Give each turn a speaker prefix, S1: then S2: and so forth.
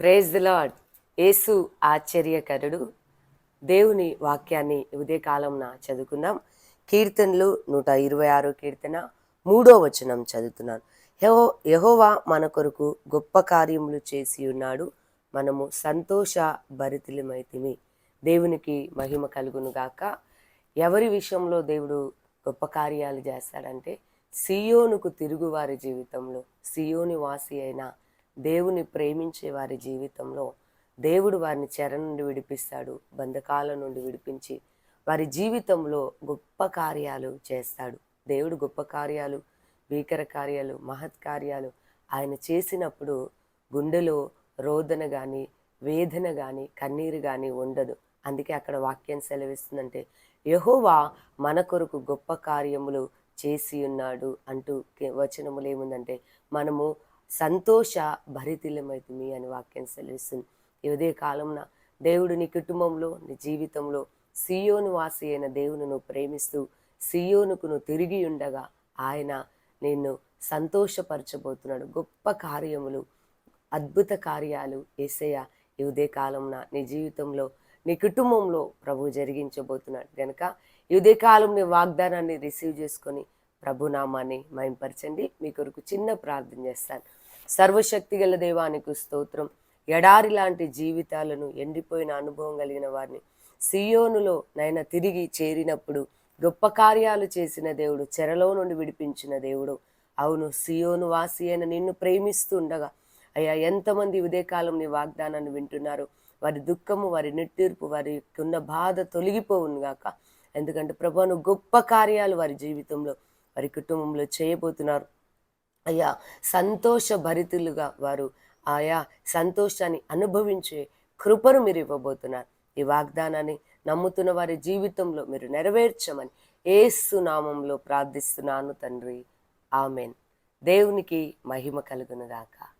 S1: Praise the lord యేసు ఆశ్చర్యకరుడు. దేవుని వాక్యాన్ని ఉదయకాలంన చదువుకుందాం. కీర్తనలు నూట ఇరవై ఆరో కీర్తన మూడో వచనం చదువుతున్నాను. యహో యహోవా మన కొరకు గొప్ప కార్యములు చేసి ఉన్నాడు. మనము సంతోష భరితులమైతిమి. దేవునికి మహిమ కలుగును గాక. ఎవరి విషయంలో దేవుడు గొప్ప కార్యాలు చేస్తాడంటే సియోనుకు తిరుగువారి జీవితంలో సియోని వాసి అయిన దేవుని ప్రేమించే వారి జీవితంలో దేవుడు వారిని చెర నుండి విడిపిస్తాడు బంధకాల నుండి విడిపించి వారి జీవితంలో గొప్ప కార్యాలు చేస్తాడు. దేవుడు గొప్ప కార్యాలు భీకర కార్యాలు మహత్ కార్యాలు ఆయన చేసినప్పుడు గుండెలో రోదన కానీ వేదన కానీ కన్నీరు కానీ ఉండదు. అందుకే అక్కడ వాక్యం సెలవిస్తుందంటే యహోవా మన కొరకు గొప్ప కార్యములు చేసి ఉన్నాడు అంటూ వచనములు ఏముందంటే మనము సంతోష భరితిలమైతుంది అని వాక్యం సెలవిస్తుంది. ఇదే కాలంన దేవుడు నీ కుటుంబంలో నీ జీవితంలో సియోను వాసి అయిన దేవుని నువ్వు ప్రేమిస్తూ సియోనుకు నువ్వు తిరిగి ఉండగా ఆయన నిన్ను సంతోషపరచబోతున్నాడు. గొప్ప కార్యములు అద్భుత కార్యాలు ఏసయ్య ఈ ఉదయ కాలంన నీ జీవితంలో నీ కుటుంబంలో ప్రభు జరిగించబోతున్నాడు. గనుక ఈ ఉదయ కాలం నీ వాగ్దానాన్ని రిసీవ్ చేసుకొని ప్రభునామాన్ని మైంపరచండి మీ కొరకు చిన్న ప్రార్థన చేస్తాను. సర్వశక్తి గల దేవానికి స్తోత్రం. ఎడారి లాంటి జీవితాలను ఎండిపోయిన అనుభవం కలిగిన వారిని సియోనులో నైనా తిరిగి చేరినప్పుడు గొప్ప కార్యాలు చేసిన దేవుడు చెరలో నుండి విడిపించిన దేవుడు. అవును సియోను వాసి అయిన నిన్ను ప్రేమిస్తూ ఉండగా అయ్యా ఎంతమంది ఉదయకాలం నీ వాగ్దానాన్ని వింటున్నారు? వారి దుఃఖము వారి నిట్టూర్పు వారి ఉన్న బాధ తొలగిపోవును గాక. ఎందుకంటే ప్రభువును గొప్ప కార్యాలు వారి జీవితంలో వారి కుటుంబంలో చేయబోతున్నారు. అయ్యా సంతోష భరితులుగా వారు ఆయా సంతోషాన్ని అనుభవించే కృపను మీరు ఇవ్వబోతున్నారు. ఈ వాగ్దానాన్ని నమ్ముతున్న వారి జీవితంలో మీరు నెరవేర్చమని ఏసు నామంలో ప్రార్థిస్తున్నాను తండ్రి. ఆమెన్. దేవునికి మహిమ కలుగునుగాక.